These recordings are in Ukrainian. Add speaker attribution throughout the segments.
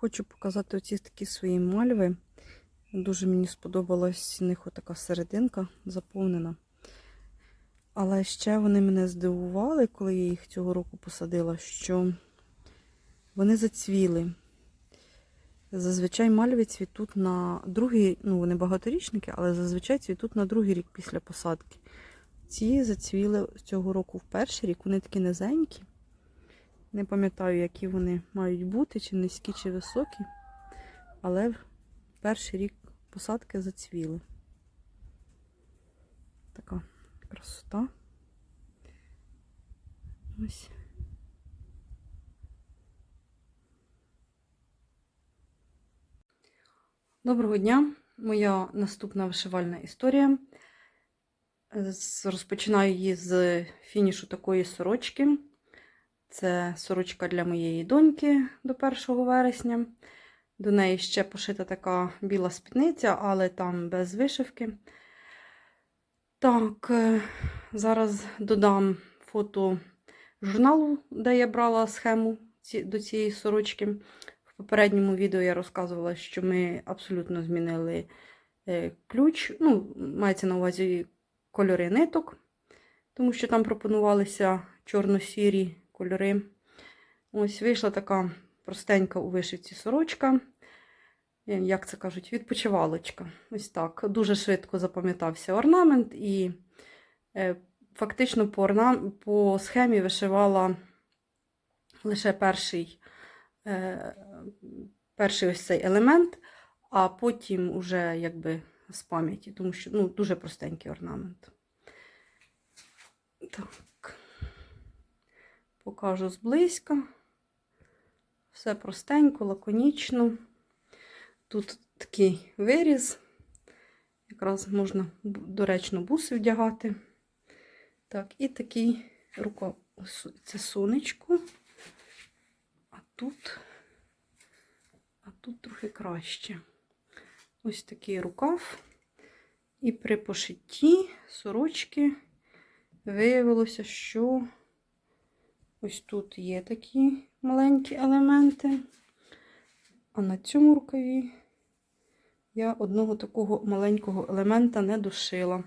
Speaker 1: Хочу показати оці такі свої мальви. Дуже мені сподобалась в них отака серединка заповнена. Але ще вони мене здивували, коли я їх цього року посадила, що вони зацвіли. Зазвичай мальви цвітуть на другий, ну вони багаторічники, але зазвичай цвітуть на другий рік після посадки. Ці зацвіли цього року в перший рік, вони такі низенькі. Не пам'ятаю, які вони мають бути, чи низькі, чи високі. Але перший рік посадки зацвіли. Така красота. Ось. Доброго дня! Моя наступна вишивальна історія. Розпочинаю її з фінішу такої сорочки. Це сорочка для моєї доньки до 1 вересня. До неї ще пошита така біла спідниця, але там без вишивки. Так, е, зараз додам фото журналу, де я брала схему до цієї сорочки. В попередньому відео я розказувала, що ми абсолютно змінили е, ключ. Ну, мається на увазі кольори ниток, тому що там пропонувалися чорно-сірі кольори. Ось вийшла така простенька у вишивці сорочка. Як це кажуть, відпочивалочка. Ось так. Дуже швидко запам'ятався орнамент, і е, фактично по, орнам... по схемі вишивала лише перший, е, перший ось цей елемент, а потім уже якби з пам'яті, тому що ну, дуже простенький орнамент. Так. Покажу зблизька. Все простенько, лаконічно. Тут такий виріз. Якраз можна доречно буси вдягати. Так, і такий рукав. Це сонечко. А тут, а тут трохи краще. Ось такий рукав. І при пошитті сорочки виявилося, що ось тут є такі маленькі елементи. А на цьому рукаві я одного такого маленького елемента не дошила.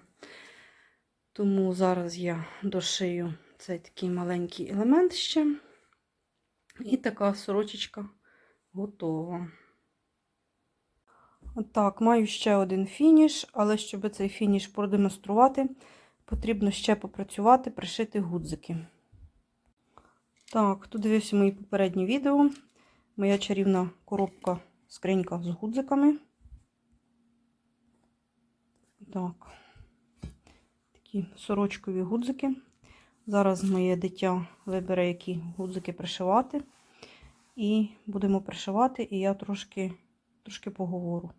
Speaker 1: Тому зараз я дошию цей такий маленький елемент ще. І така сорочечка готова. Так, маю ще один фініш, але щоб цей фініш продемонструвати, потрібно ще попрацювати, пришити гудзики. Так, хто дивився мої попередні відео, моя чарівна коробка скринька з гудзиками. Так, такі сорочкові гудзики. Зараз моє дитя вибере, які гудзики пришивати. І будемо пришивати, і я трошки, трошки поговорю.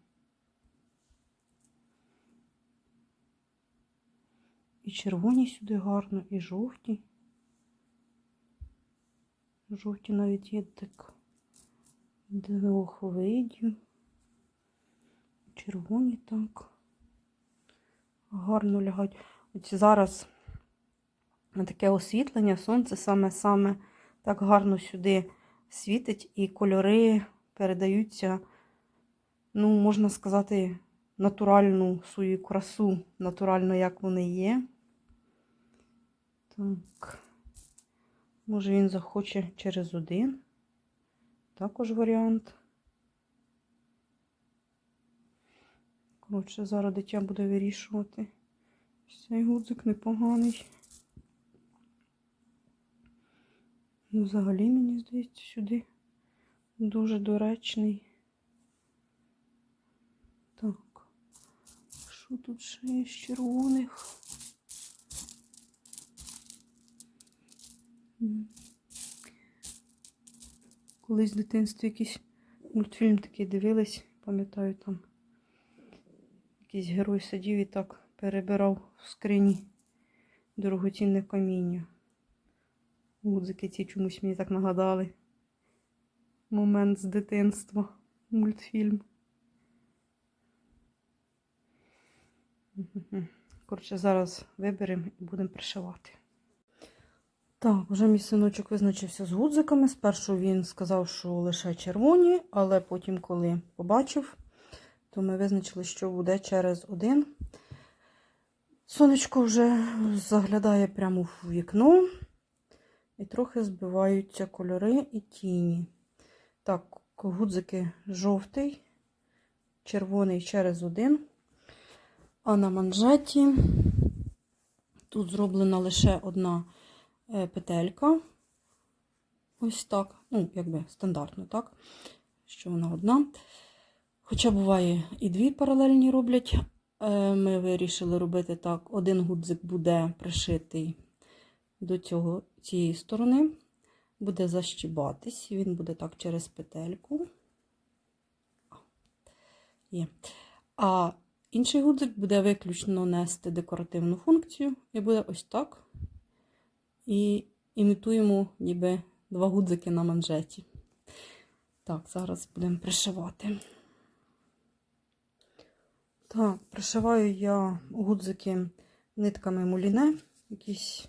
Speaker 1: І червоні сюди гарно, і жовті. Жовті навіть є так двох видів. Червоні так. Гарно лягають. Ось зараз таке освітлення, сонце саме-саме так гарно сюди світить, і кольори передаються, ну, можна сказати, натуральну свою красу, натурально, як вони є. Так. Може він захоче через один. Також варіант. Коротше, зараз дитя буде вирішувати. Цей гудзик непоганий. Ну, взагалі, мені здається, сюди дуже доречний. Так, що тут ще є з червоних? Колись в дитинстві якийсь мультфільм такий дивились, пам'ятаю там. Якийсь герой сидів і так перебирав в скрині дорогоцінне каміння. Гудзики ці чомусь мені так нагадали. Момент з дитинства. Мультфільм. Коротше, зараз виберемо і будемо пришивати. Так, вже мій синочок визначився з гудзиками. Спершу він сказав, що лише червоні, але потім, коли побачив, то ми визначили, що буде через один. Сонечко вже заглядає прямо в вікно, і трохи збиваються кольори і тіні. Так, гудзики жовтий, червоний через один. А на манжеті тут зроблена лише одна петелька. Ось так. Ну, якби стандартно, так? Що вона одна. Хоча буває і дві паралельні роблять. Е, Ми вирішили робити так: один гудзик буде пришитий до цього, цієї сторони, буде защібатись, він буде так через петельку. Є. А інший гудзик буде виключно нести декоративну функцію, і буде ось так. І імітуємо ніби два гудзики на манжеті. Так, зараз будемо пришивати. Так, пришиваю я гудзики нитками муліне, якісь,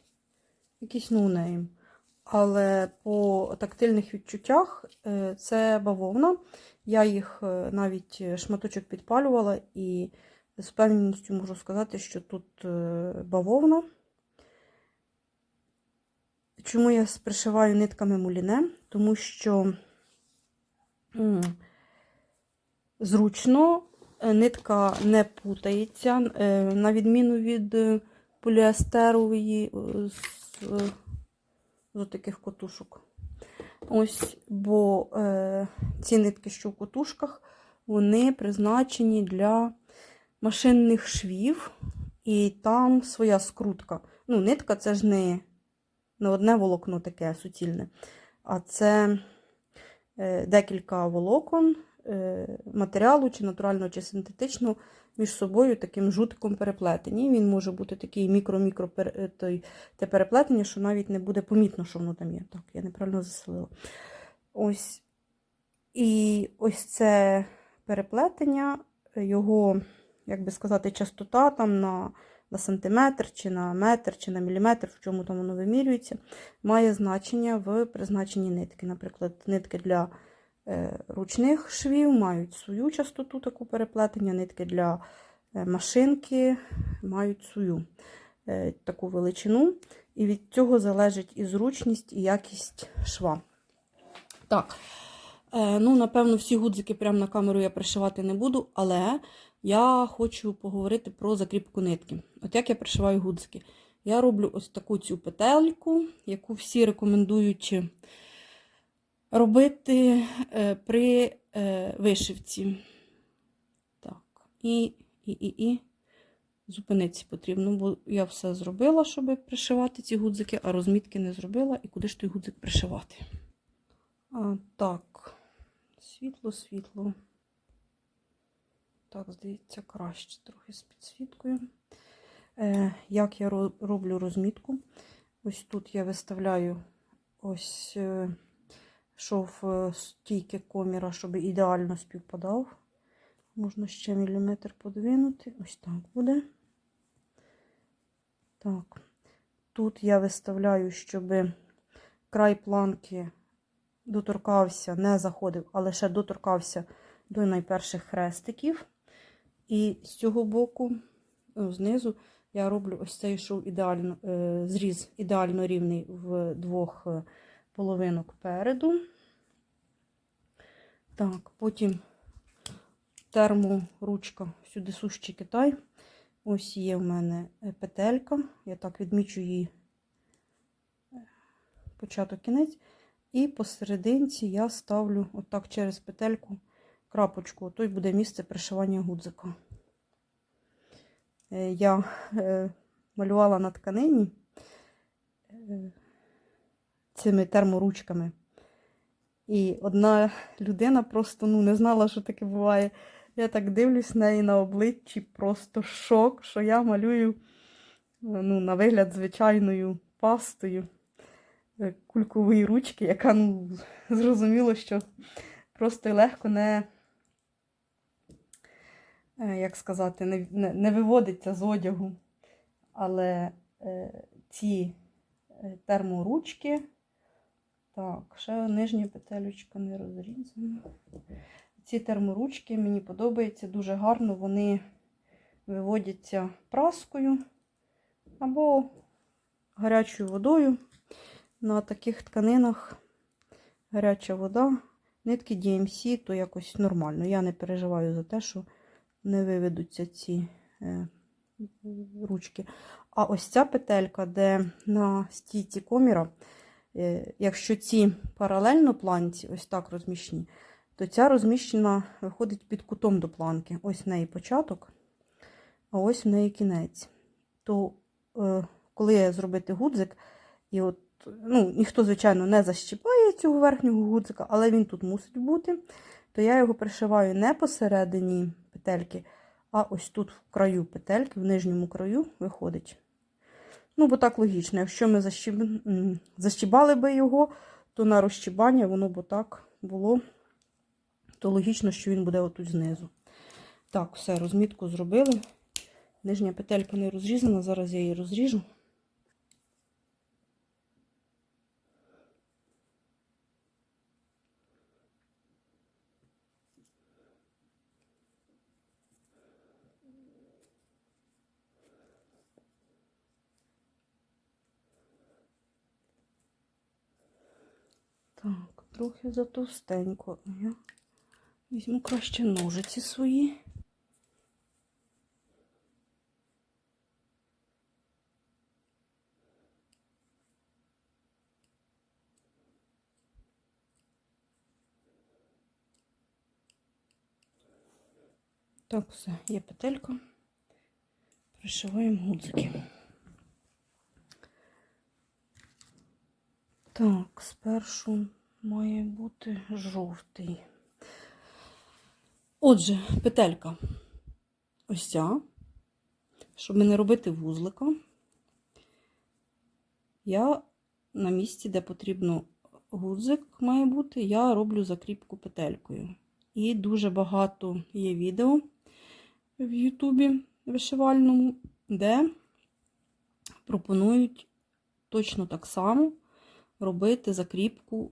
Speaker 1: якісь ноунейм. Але по тактильних відчуттях е, це бавовна. Я їх е, навіть шматочок підпалювала і з впевненістю можу сказати, що тут е, бавовна. Чому я пришиваю нитками муліне? Тому що зручно е, нитка не путається, е, на відміну від е, поліестерової з, з таких котушок. Ось, бо е, ці нитки, що в котушках, вони призначені для машинних швів, і там своя скрутка. Ну, нитка це ж не, не одне волокно таке суцільне, а це е, декілька волокон е, матеріалу, чи натурального, чи синтетичного, між собою таким жутком переплетені. Він може бути такий мікро-мікро е, те переплетення, що навіть не буде помітно, що воно там є. Так, я неправильно заселила. Ось. І ось це переплетення, його, як би сказати, частота там на, на сантиметр, чи на метр, чи на міліметр, в чому там воно вимірюється, має значення в призначенні нитки. Наприклад, нитки для е, ручних швів мають свою частоту таку переплетення, нитки для е, машинки мають свою е, таку величину. І від цього залежить і зручність, і якість шва. Так. Ну, напевно, всі гудзики прямо на камеру я пришивати не буду, але я хочу поговорити про закріпку нитки. От як я пришиваю гудзики. Я роблю ось таку цю петельку, яку всі рекомендують робити е, при е, вишивці. Так, і, і, і, і зупинитися потрібно, бо я все зробила, щоб пришивати ці гудзики, а розмітки не зробила. І куди ж той гудзик пришивати? А, так, світло, світло. Так, здається, краще трохи з підсвіткою. Е, як я роблю розмітку? Ось тут я виставляю ось е, шов е, стійки коміра, щоб ідеально співпадав. Можна ще міліметр подвинути. Ось так буде. Так. Тут я виставляю, щоб край планки доторкався, не заходив, а лише доторкався до найперших хрестиків. І з цього боку, ну, знизу, я роблю ось цей шов ідеально, е, зріз ідеально рівний в двох е, половинок переду. Так, потім терморучка, сюди сущий Китай. Ось є в мене е, петелька. Я так відмічу її е, початок кінець. І посерединці я ставлю отак через петельку крапочку. Той буде місце пришивання гудзика. Е, Я е, малювала на тканині е, цими терморучками. І одна людина просто ну, не знала, що таке буває. Я так дивлюсь в неї на обличчі, просто шок, що я малюю ну, на вигляд звичайною пастою кулькової ручки, яка ну, зрозуміло, що просто і легко не, як сказати, не, не, не виводиться з одягу. Але е, ці е, терморучки. Так, ще нижня петелечка не розрізана. Ці терморучки мені подобаються дуже гарно. Вони виводяться праскою або гарячою водою. На таких тканинах гаряча вода, нитки DMC, то якось нормально. Я не переживаю за те, що не виведуться ці е, ручки. А ось ця петелька, де на стійці коміра, е, якщо ці паралельно планці, ось так розміщені, то ця розміщена виходить під кутом до планки. Ось в неї початок, а ось в неї кінець. То, е, коли зробити гудзик, і от, ну, ніхто, звичайно, не защіпає цього верхнього гудзика, але він тут мусить бути, то я його пришиваю не посередині петельки, а ось тут в краю петельки, в нижньому краю виходить. Ну, бо так логічно. Якщо ми защіб... защібали би його, то на розчібання воно б так було, то логічно, що він буде отут знизу. Так, все, розмітку зробили. Нижня петелька не розрізана, зараз я її розріжу. Так, трохи затовстенько. Я візьму краще ножиці свої. Так, все, є петелька. Пришиваємо гудзики. Так, спершу має бути жовтий. Отже, петелька ось ця, щоб не робити вузлика. Я на місці, де потрібно гудзик має бути, я роблю закріпку петелькою. І дуже багато є відео в Ютубі вишивальному, де пропонують точно так само робити закріпку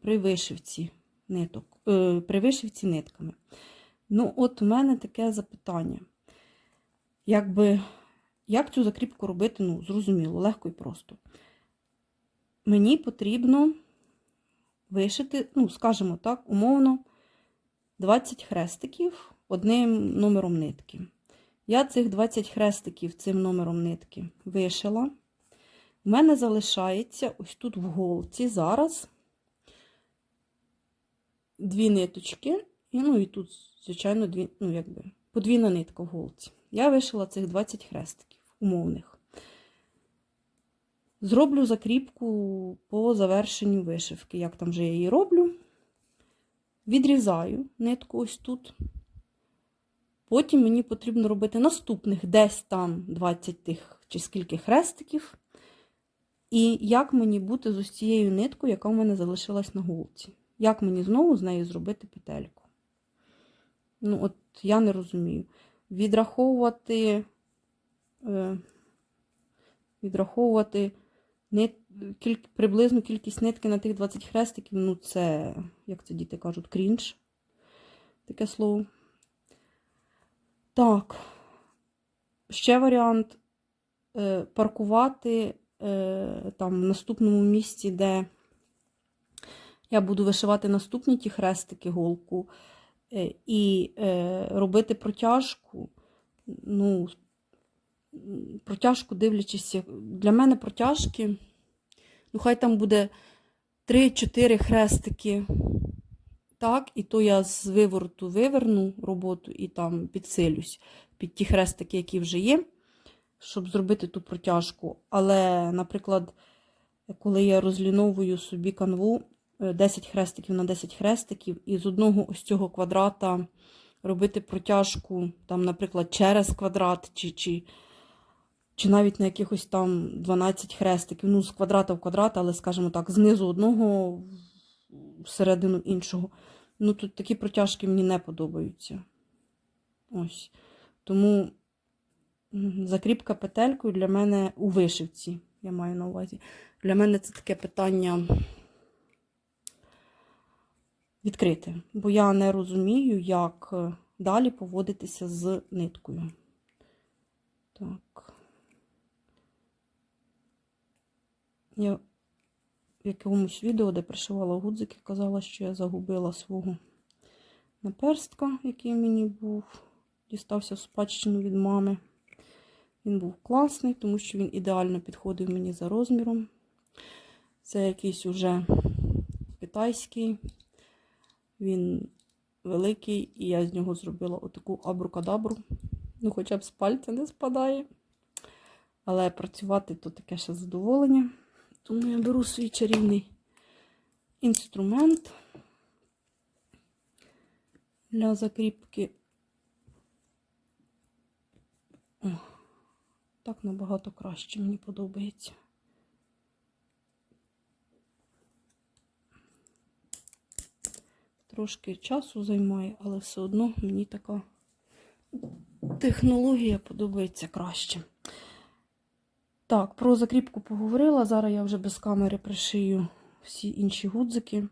Speaker 1: при вишивці ниток, е, при вишивці нитками. Ну, от у мене таке запитання. Якби, як цю закріпку робити, ну, зрозуміло, легко і просто. Мені потрібно вишити, ну, скажімо так, умовно, 20 хрестиків одним номером нитки. Я цих 20 хрестиків цим номером нитки вишила. У мене залишається ось тут в голці зараз дві ниточки, і, ну і тут, звичайно, дві, ну, якби, подвійна нитка в голці. Я вишила цих 20 хрестиків умовних. Зроблю закріпку по завершенню вишивки, як там вже я її роблю. Відрізаю нитку ось тут. Потім мені потрібно робити наступних десь там 20 тих чи скільки хрестиків. І як мені бути з ось цією ниткою, яка в мене залишилась на голці? Як мені знову з нею зробити петельку? Ну, от я не розумію. Відраховувати, е, відраховувати нит, кіль, приблизну кількість нитки на тих 20 хрестиків, ну, це, як це діти кажуть, крінж. Таке слово. Так, ще варіант е, паркувати е, там в наступному місці, де я буду вишивати наступні ті хрестики голку е, і е, робити протяжку. Ну, протяжку дивлячись, для мене протяжки, ну, хай там буде 3-4 хрестики. Так, і то я з вивороту виверну роботу і там підсилюсь під ті хрестики, які вже є, щоб зробити ту протяжку. Але, наприклад, коли я розліновую собі канву 10 хрестиків на 10 хрестиків, і з одного ось цього квадрата робити протяжку, там, наприклад, через квадрат, чи, чи, чи навіть на якихось там 12 хрестиків, ну, з квадрата в квадрат, але, скажімо так, знизу одного всередину іншого. Ну, тут такі протяжки мені не подобаються. Ось. Тому закріпка петелькою для мене у вишивці я маю на увазі. Для мене це таке питання відкрите, бо я не розумію, як е, далі поводитися з ниткою. Так. Я в якомусь відео, де пришивала гудзики, казала, що я загубила свого наперстка, який мені був. Дістався в спадщину від мами. Він був класний, тому що він ідеально підходив мені за розміром. Це якийсь уже китайський. Він великий, і я з нього зробила отаку абрукадабру. Ну, хоча б з пальця не спадає. Але працювати то таке ще задоволення. Тому я беру свій чарівний інструмент для закріпки. О, так набагато краще мені подобається. Трошки часу займає, але все одно мені така технологія подобається краще. Так, про закріпку поговорила. Зараз я вже без камери пришию всі інші гудзики,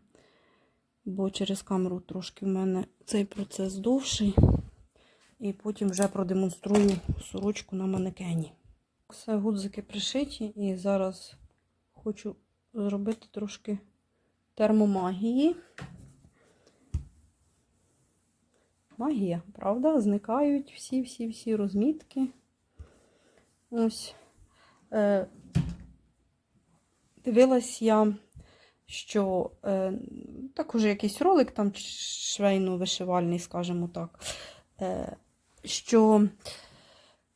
Speaker 1: бо через камеру трошки в мене цей процес довший. І потім вже продемонструю сорочку на манекені. Все, гудзики пришиті, і зараз хочу зробити трошки термомагії. Магія, правда? Зникають всі-всі-всі розмітки. Ось. Е, дивилась я, що е, також якийсь ролик, там швейно-вишивальний, скажімо так, е, що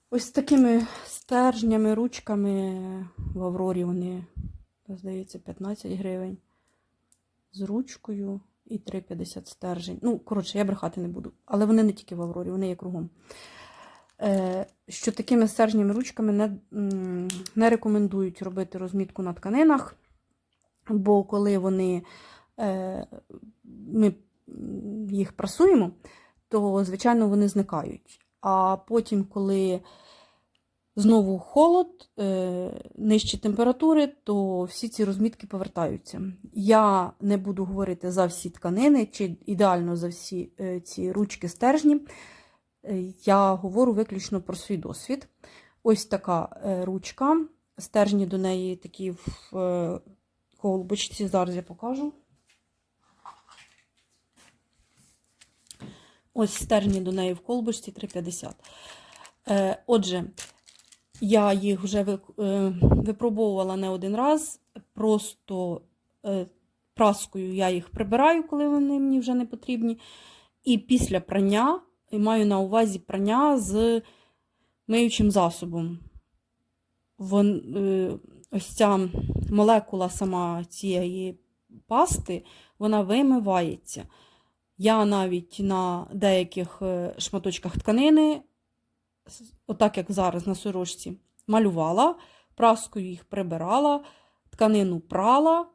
Speaker 1: ось такими стержнями, ручками в Аврорі вони, здається, 15 гривень. З ручкою і 3,50 стержень. Ну, коротше, я брехати не буду. Але вони не тільки в Аврорі, вони є кругом. Е, що такими стержнями ручками не, не рекомендують робити розмітку на тканинах, бо коли вони, е, ми їх прасуємо, то, звичайно, вони зникають. А потім, коли знову холод, е, нижчі температури, то всі ці розмітки повертаються. Я не буду говорити за всі тканини чи ідеально за всі е, ці ручки стержні. Е, Я говорю виключно про свій досвід. Ось така ручка. Стержні до неї такі в колбочці. Зараз я покажу. Ось стержні до неї в колбочці 3,50. Е, Отже, я їх вже е, випробовувала не один раз. Просто е, праскою я їх прибираю, коли вони мені вже не потрібні. І після прання, і маю на увазі прання з миючим засобом. Вон, е, ось ця молекула сама цієї пасти, вона вимивається. Я навіть на деяких шматочках тканини, отак як зараз на сорочці, малювала, праскою їх прибирала, тканину прала,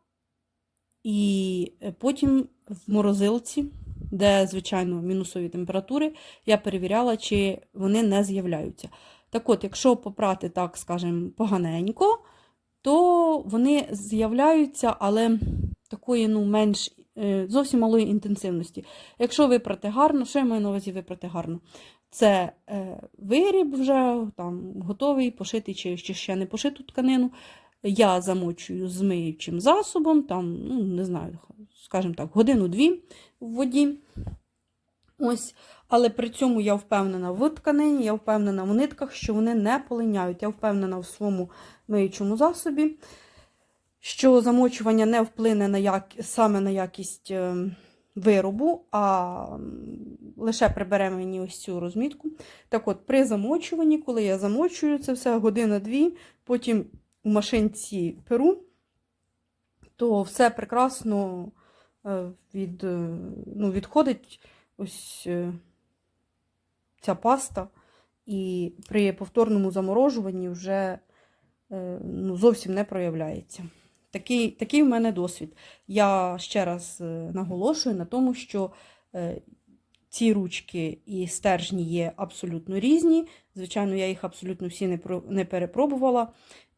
Speaker 1: і е, потім в морозилці, де, звичайно, мінусові температури, я перевіряла, чи вони не з'являються. Так от, якщо попрати, так скажемо, поганенько, то вони з'являються, але такої ну, менш е, зовсім малої інтенсивності. Якщо випрати гарно, що я маю на увазі випрати гарно? Це е, виріб вже там, готовий, пошитий чи, ще не пошиту тканину. Я замочую з миючим засобом, там, ну, не знаю, скажімо так, годину-дві в воді. Ось. Але при цьому я впевнена в тканині, я впевнена в нитках, що вони не полиняють. Я впевнена в своєму миючому засобі, що замочування не вплине на як... саме на якість е, виробу, а лише прибере мені ось цю розмітку. Так от, при замочуванні, коли я замочую це все година-дві, потім у машинці перу, то все прекрасно е, від, е, ну, відходить ось е, ця паста, і при повторному заморожуванні вже ну, зовсім не проявляється. Такий, такий в мене досвід. Я ще раз е, наголошую на тому, що е, ці ручки і стержні є абсолютно різні. Звичайно, я їх абсолютно всі не, не перепробувала.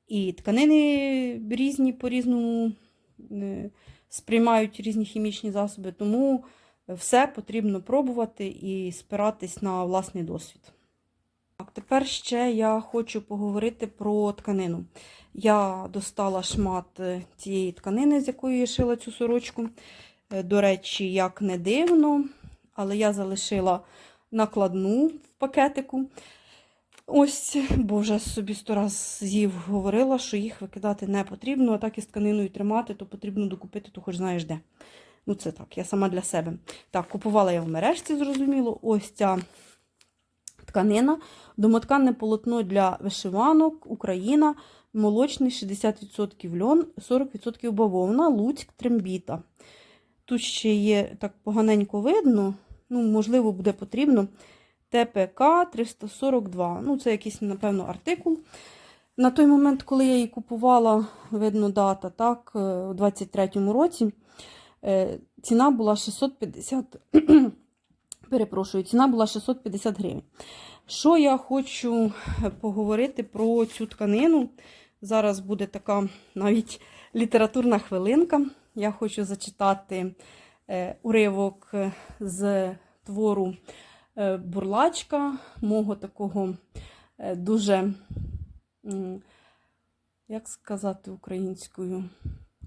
Speaker 1: І тканини різні по-різному е, сприймають різні хімічні засоби, тому все потрібно пробувати і спиратись на власний досвід. Так, тепер ще я хочу поговорити про тканину. Я достала шмат е, цієї тканини, з якої я шила цю сорочку. Е, До речі, як не дивно, але я залишила накладну в пакетику. Ось, бо вже собі сто раз з'їв говорила, що їх викидати не потрібно, а так і з тканиною тримати, то потрібно докупити, то хоч знаєш де. Ну, це так, я сама для себе. Так, купувала я в мережці, зрозуміло. Ось ця тканина. Домотканне полотно для вишиванок, Україна, молочний 60% льон, 40% бавовна, Луцьк, трембіта. Тут ще є так поганенько видно, ну, можливо, буде потрібно. ТПК 342. Ну, це якийсь, напевно, артикул. На той момент, коли я її купувала, видно, дата, так, е, у 23-му році, е, ціна була 650, перепрошую, ціна була 650 гривень. Що я хочу поговорити про цю тканину? Зараз буде така навіть літературна хвилинка. Я хочу зачитати е, уривок з твору е, Бурлачка, мого такого е, дуже, як сказати українською,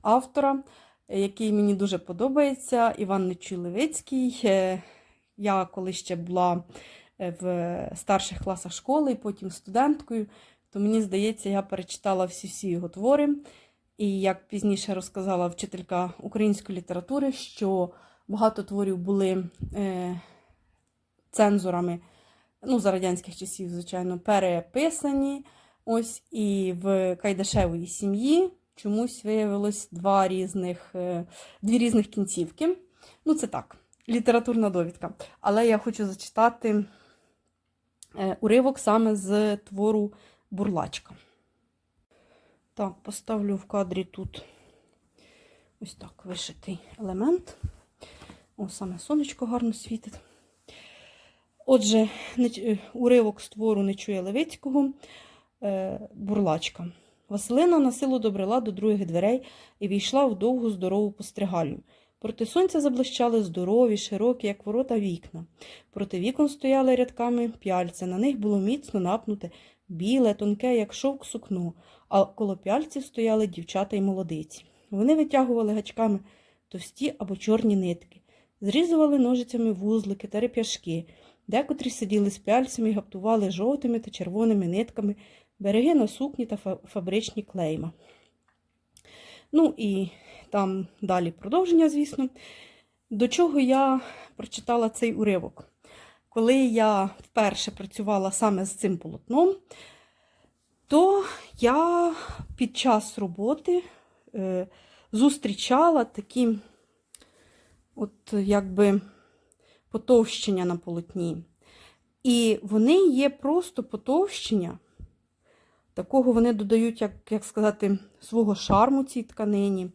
Speaker 1: автора, е, який мені дуже подобається, Іван Нечуй Левицький. Е, Я коли ще була е, в старших класах школи, і потім студенткою, то мені здається, я перечитала всі-всі його твори. І як пізніше розказала вчителька української літератури, що багато творів були е, цензорами, ну, за радянських часів, звичайно, переписані. Ось і в Кайдашевої сім'ї чомусь виявилось два різних, е, дві різних кінцівки. Ну, це так, літературна довідка. Але я хочу зачитати е, уривок саме з твору Бурлачка. Так, поставлю в кадрі тут ось так вишитий елемент. О, саме сонечко гарно світить. Отже, е, уривок з твору Нечуя Левицького е, Бурлачка. Василина на силу добрела до других дверей і війшла в довгу здорову постригальню. Проти сонця заблищали здорові, широкі, як ворота вікна. Проти вікон стояли рядками п'яльця. На них було міцно напнуте біле, тонке, як шовк сукно, а коло п'яльців стояли дівчата й молодиці. Вони витягували гачками товсті або чорні нитки, зрізували ножицями вузлики та реп'яшки, декотрі сиділи з пяльцями і гаптували жовтими та червоними нитками береги на сукні та фабричні клейма. Ну і там далі продовження, звісно. До чого я прочитала цей уривок? Коли я вперше працювала саме з цим полотном, то я під час роботи е, зустрічала такі от якби потовщення на полотні. І вони є просто потовщення. Такого вони додають, як, як сказати, свого шарму цій тканині,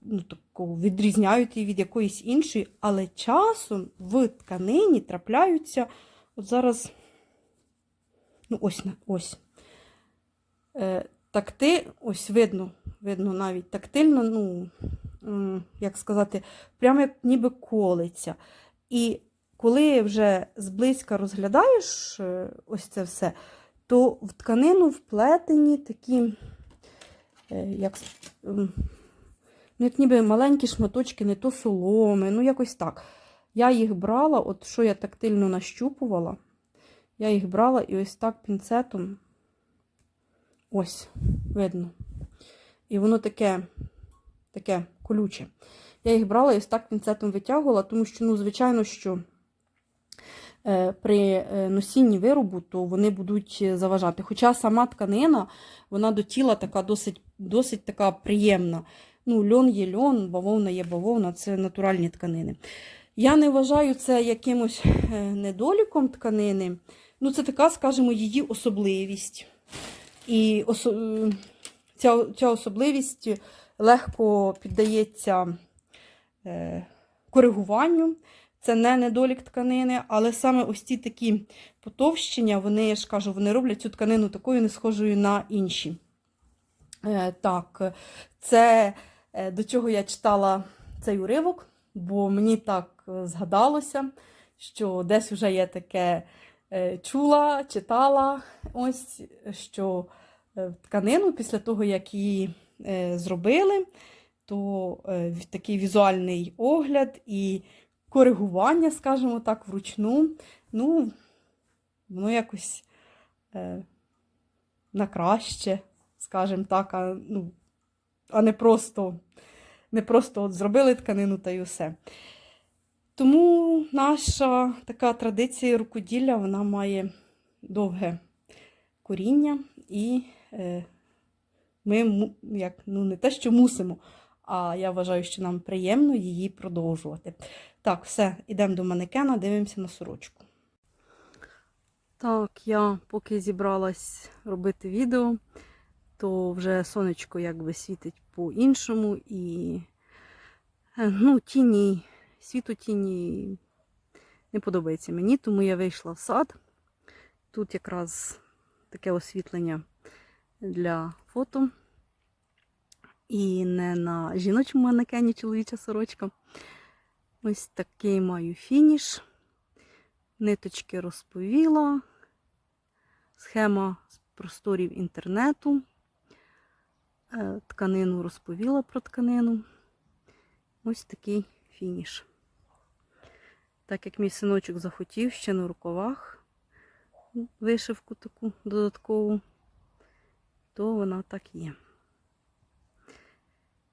Speaker 1: ну, такого, відрізняють її від якоїсь іншої, але часом в тканині трапляються, от зараз, ну ось, ось, е, такти, ось видно, видно навіть тактильно, ну, як сказати, прямо як ніби колиться. І коли вже зблизька розглядаєш е, ось це все, то в тканину вплетені такі, е, як, ну, як ніби маленькі шматочки, не то соломи, ну якось так. Я їх брала, от що я тактильно нащупувала, я їх брала і ось так пінцетом, ось, видно. І воно таке, таке колюче. Я їх брала і ось так пінцетом витягувала, тому що, ну, звичайно, що е, при е, носінні виробу, то вони будуть е, заважати. Хоча сама тканина, вона до тіла така досить, досить така приємна. Ну, льон є льон, бавовна є бавовна, це натуральні тканини. Я не вважаю це якимось е, недоліком тканини. Ну, це така, скажімо, її особливість. І осо... е, ця, ця особливість легко піддається е, коригуванню. Це не недолік тканини, але саме ось ці такі потовщення, вони, я ж кажу, вони роблять цю тканину такою не схожою на інші. Е, так, це е, до чого я читала цей уривок, бо мені так е, згадалося, що десь вже я таке чула, читала, ось, що тканину після того, як її зробили, то такий візуальний огляд і коригування, скажімо так, вручну, ну, воно якось е, на краще, скажімо так, а, ну, а не просто, не просто от зробили тканину та й усе. Тому наша така традиція рукоділля вона має довге коріння, і е, ми як, ну, не те, що мусимо, а я вважаю, що нам приємно її продовжувати. Так, все, йдемо до манекена, дивимося на сорочку. Так, я поки зібралась робити відео, то вже сонечко якби світить по-іншому і е, ну, тіні, світу тіні не подобається мені, тому я вийшла в сад. Тут якраз таке освітлення для фото. І не на жіночому манекені чоловіча сорочка. Ось такий маю фініш. Ниточки розповіла. Схема з просторів інтернету. Е, Тканину розповіла про тканину. Ось такий фініш. Так як мій синочок захотів ще на рукавах вишивку таку додаткову, то вона так є.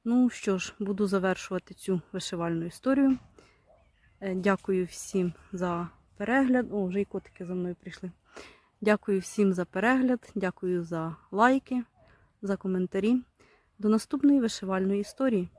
Speaker 1: Ну що ж, буду завершувати цю вишивальну історію. Е, Дякую всім за перегляд. О, вже і котики за мною прийшли. Дякую всім за перегляд, дякую за лайки, за коментарі. До наступної вишивальної історії.